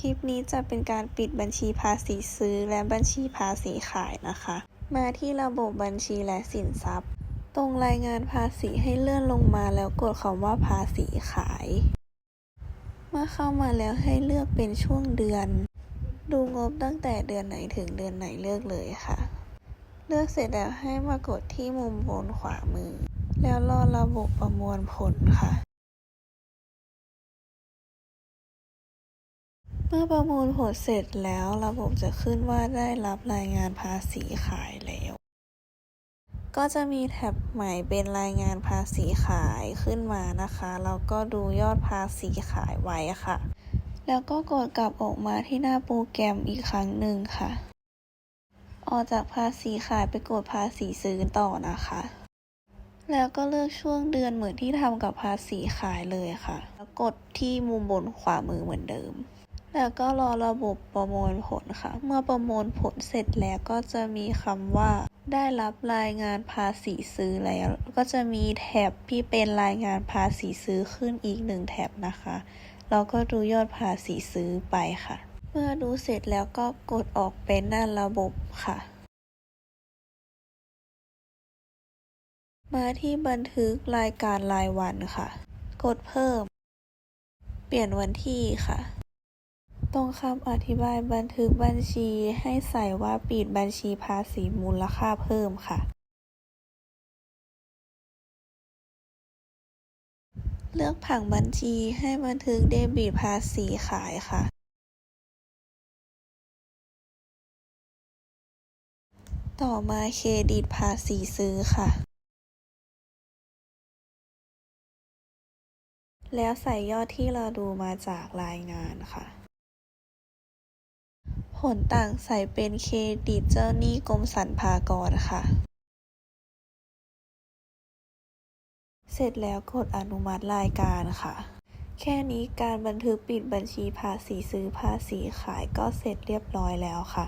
คลิปนี้จะเป็นการปิดบัญชีภาษีซื้อและบัญชีภาษีขายนะคะ มาที่ระบบบัญชีและสินทรัพย์ ตรงรายงานภาษีให้เลื่อนลงมาแล้วกดคำว่าภาษีขาย เมื่อเข้ามาแล้วให้เลือกเป็นช่วงเดือน ดูงบตั้งแต่เดือนไหนถึงเดือนไหนเลือกเลยค่ะ เลือกเสร็จแล้วให้มากดที่มุมบนขวามือ แล้วรอระบบประมวลผลค่ะ เมื่อประมวลผลเสร็จแล้วระบบจะขึ้นว่าได้รับรายงานภาษีขายแล้ว ก็จะมีแท็บใหม่เป็นรายงานภาษีขายขึ้นมานะคะ แล้วก็ดูยอดภาษีขายไว้ค่ะ แล้วก็กดกลับออกมาที่หน้าโปรแกรมอีกครั้งหนึ่งค่ะ ออกจากภาษีขายไปกดภาษีซื้อต่อนะคะ แล้วก็เลือกช่วงเดือนเหมือนที่ทำกับภาษีขายเลยค่ะ แล้วกดที่มุมบนขวามือเหมือนเดิม แล้วก็รอระบบประมวลผลค่ะ เมื่อประมวลผลเสร็จแล้วก็จะมีคำว่า ได้รับรายงานภาษีซื้อแล้ว ก็จะมีแท็บที่เป็นรายงานภาษีซื้อขึ้นอีกหนึ่งแท็บนะคะเราก็ดูยอดภาษีซื้อไปค่ะ เมื่อดูเสร็จแล้วก็กดออกเป็นหน้าระบบค่ะ มาที่บันทึกรายการรายวันค่ะ กดเพิ่ม เปลี่ยนวันที่ค่ะ รงคำอธิบายบันทึกบัญชีให้ใส่ว่าปิดบัญชีภาษีมูลค่าเพิ่มค่ะ เลือกผังบัญชีให้บันทึกเดบิตภาษีขายค่ะ ต่อมาเครดิตภาษีซื้อค่ะ แล้วใส่ยอดที่เราดูมาจากรายงานค่ะ ลต่างใส่เป็นเครดิตเจ้าหนี้กรมสรรพากรค่ะ เสร็จแล้วกดอนุมัติรายการค่ะ แค่นี้การบันทึกปิดบัญชีภาษีซื้อภาษีขายก็เสร็จเรียบร้อยแล้วค่ะ